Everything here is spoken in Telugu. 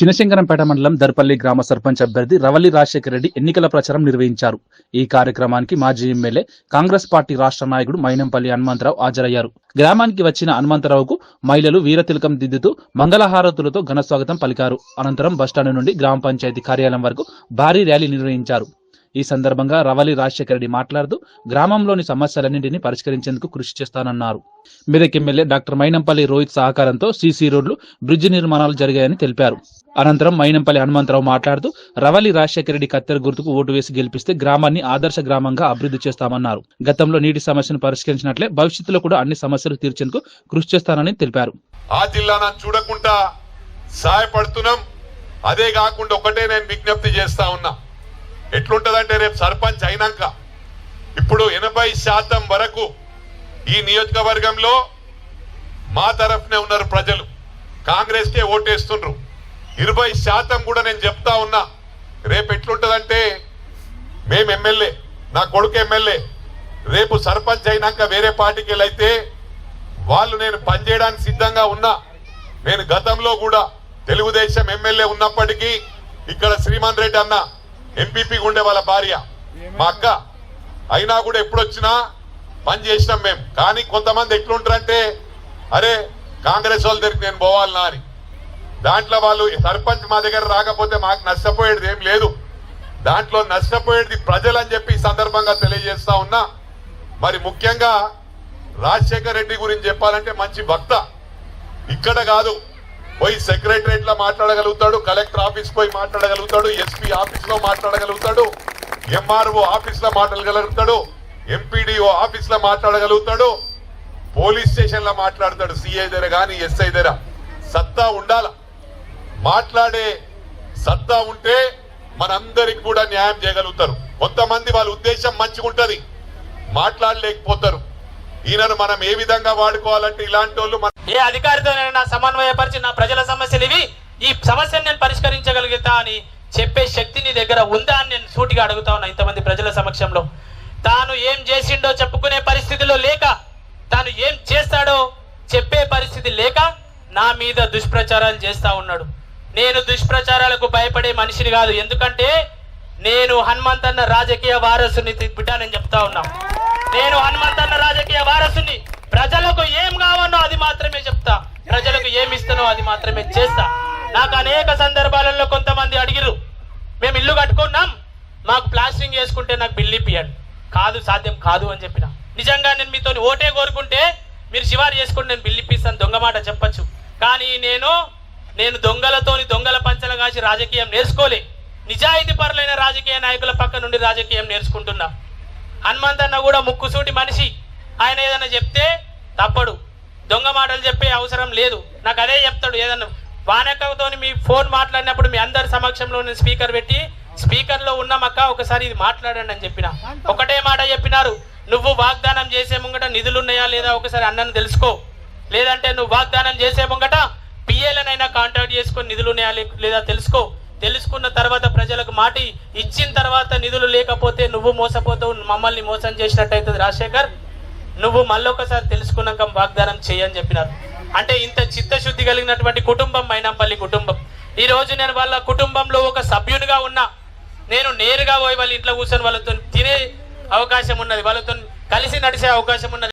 చినశంకరంపేట మండలం దర్పల్లి గ్రామ సర్పంచ్ అభ్యర్థి రవల్లి రాజశేఖర రెడ్డి ఎన్నికల ప్రచారం నిర్వహించారు. ఈ కార్యక్రమానికి మాజీ ఎమ్మెల్యే కాంగ్రెస్ పార్టీ రాష్ట్ర నాయకుడు మైనంపల్లి హనుమంతరావు హాజరయ్యారు. గ్రామానికి వచ్చిన హనుమంతరావుకు మహిళలు వీరతిలకం దిద్దుతూ మంగళహారతులతో ఘన స్వాగతం పలికారు. అనంతరం బస్టాండ్ నుండి గ్రామ పంచాయతీ కార్యాలయం వరకు భారీ ర్యాలీ నిర్వహించారు. ఈ సందర్భంగా రవలి రాజశేఖర రెడ్డి మాట్లాడుతూ గ్రామంలోని సమస్యలన్నింటినీ పరిష్కరించేందుకు కృషి చేస్తానన్నారు. మెదక్ ఎమ్మెల్యే డాక్టర్ మైనంపల్లి రోహిత్ సహకారంతో సీసీ రోడ్లు బ్రిడ్జి నిర్మాణాలు జరిగాయని తెలిపారు. అనంతరం మైనంపల్లి హనుమంతరావు మాట్లాడుతూ రవలి రాజశేఖర రెడ్డి కత్తెర గుర్తుకు ఓటు వేసి గెలిపిస్తే గ్రామాన్ని ఆదర్శ గ్రామంగా అభివృద్ధి చేస్తామన్నారు. గతంలో నీటి సమస్యను పరిష్కరించినట్లే భవిష్యత్తులో కూడా అన్ని సమస్యలు తీర్చేందుకు కృషి చేస్తానని తెలిపారు. ఆ జిల్లాను చూడకుండా సహాయపడుతున్నాం అదే కాకుండా ఒకటే నేను విజ్ఞప్తి చేస్తా ఉన్నా. ఎట్లుంటదంటే రేపు సర్పంచ్ అయినాక ఇప్పుడు ఎనభై శాతం వరకు ఈ నియోజకవర్గంలో మా తరఫునే ఉన్నారు ప్రజలు. కాంగ్రెస్కే ఓటేస్తుండ్రు. ఇరవై శాతం కూడా నేను చెప్తా ఉన్నా. రేపు ఎట్లుంటుందంటే మేము ఎమ్మెల్యే నా కొడుకు ఎమ్మెల్యే రేపు సర్పంచ్ అయినాక వేరే పార్టీకి వెళ్ళైతే వాళ్ళు నేను పనిచేయడానికి సిద్ధంగా ఉన్నా. నేను గతంలో కూడా తెలుగుదేశం ఎమ్మెల్యే ఉన్నప్పటికీ ఇక్కడ శ్రీమాన్ రెడ్డి అన్న ఎంపీపీ ఉండే వాళ్ళ భార్య. మా అక్క. అయినా కూడా ఎప్పుడు వచ్చినా పని చేసినాం మేము. కానీ కొంతమంది ఎట్లుంటారంటే అరే కాంగ్రెస్ వాళ్ళ దగ్గరికి నేను పోవాలనా అని. దాంట్లో వాళ్ళు సర్పంచ్ మా దగ్గర రాకపోతే మాకు నష్టపోయేది ఏం లేదు. దాంట్లో నష్టపోయేది ప్రజలని చెప్పి సందర్భంగా తెలియజేస్తా ఉన్నా. మరి ముఖ్యంగా రాజశేఖర్ రెడ్డి గురించి చెప్పాలంటే మంచి భక్త ఇక్కడ కాదు పోయి సెక్రటరేట్లో మాట్లాడగలుగుతాడు కలెక్టర్ ఆఫీస్ పోయి మాట్లాడగలుగుతాడు ఎస్పీ ఆఫీస్లో మాట్లాడగలుగుతాడు ఎంఆర్ఓ ఆఫీస్లో మాట్లాడగలుగుతాడు ఎంపీడీఓ ఆఫీస్లో మాట్లాడగలుగుతాడు పోలీస్ స్టేషన్లో మాట్లాడతాడు సిఐ దగ్గర కానీ ఎస్ఐ దగ్గర. సత్తా ఉండాల. మాట్లాడే సత్తా ఉంటే మనందరికి కూడా న్యాయం చేయగలుగుతారు. కొంతమంది వాళ్ళ ఉద్దేశం మంచిగుంటది మాట్లాడలేకపోతారు. ఈయనను మనం ఏ విధంగా వాడుకోవాలంటే ఇలాంటి వాళ్ళు మన ఏ అధికారితోనైనా సమన్వయపరిచి నా ప్రజల సమస్యలు ఇవి ఈ సమస్యను నేను పరిష్కరించగలుగుతా అని చెప్పే శక్తి నీ దగ్గర ఉందా అని నేను సూటిగా అడుగుతా ఉన్నా ఇంతమంది ప్రజల సమక్షంలో. తాను ఏం చేసిండో చెప్పుకునే పరిస్థితిలో లేక తాను ఏం చేస్తాడో చెప్పే పరిస్థితి లేక నా మీద దుష్ప్రచారాలు చేస్తా ఉన్నాడు. నేను దుష్ప్రచారాలకు భయపడే మనిషిని కాదు. ఎందుకంటే నేను హనుమంతన్న రాజకీయ వారసుని బిడ్డానని చెప్తా ఉన్నా. నేను హనుమంతన్న రాజకీయ వారసుని మాత్రమే చేస్తా. నాకు అనేక సందర్భాలలో కొంతమంది అడిగిరు మేము ఇల్లు కట్టుకున్నాం మాకు ప్లాస్టింగ్ చేసుకుంటే నాకు బిల్లు ఇప్పియండి. కాదు సాధ్యం కాదు అని చెప్పిన. నిజంగా నేను మీతో ఓటే కోరుకుంటే మీరు శివారు చేసుకుంటే నేను బిల్లు ఇప్పిస్తాను దొంగ మాట చెప్పచ్చు. కానీ నేను నేను దొంగలతోని దొంగల పంచల కాసి రాజకీయం నేర్చుకోలే. నిజాయితీ పరులైన రాజకీయ నాయకుల పక్క నుండి రాజకీయం నేర్చుకుంటున్నా. హనుమంతన్న కూడా ముక్కుసూటి మనిషి. ఆయన ఏదైనా చెప్తే తప్పడు. దొంగ మాటలు చెప్పే అవసరం లేదు. నాకు అదే చెప్తాడు ఏదన్నా వానక్కతో మీ ఫోన్ మాట్లాడినప్పుడు మీ అందరి సమక్షంలో నేను స్పీకర్ పెట్టి స్పీకర్లో ఉన్నామక్క ఒకసారి ఇది మాట్లాడండి అని చెప్పిన. ఒకటే మాట చెప్పినారు. నువ్వు వాగ్దానం చేసే ముంగట నిధులు ఉన్నాయా లేదా ఒకసారి అన్నను తెలుసుకో. లేదంటే నువ్వు వాగ్దానం చేసే ముంగట పిఏలనైనా కాంటాక్ట్ చేసుకొని నిధులు ఉన్నాయా లేదా తెలుసుకో. తెలుసుకున్న తర్వాత ప్రజలకు మాట ఇచ్చిన తర్వాత నిధులు లేకపోతే నువ్వు మోసపోతావు మమ్మల్ని మోసం చేసినట్టయితుంది రాజశేఖర్. నువ్వు మళ్ళొకసారి తెలుసుకున్నాక వాగ్దానం చేయని చెప్పినారు. అంటే ఇంత చిత్తశుద్ధి కలిగినటువంటి కుటుంబం మైనంపల్లి కుటుంబం. ఈ రోజు నేను వాళ్ళ కుటుంబంలో ఒక సభ్యునిగా ఉన్నా. నేను నేరుగా పోయి వాళ్ళ ఇంట్లో కూర్చొని వాళ్ళతో తినే అవకాశం ఉన్నది. వాళ్ళతో కలిసి నడిచే అవకాశం ఉన్నది.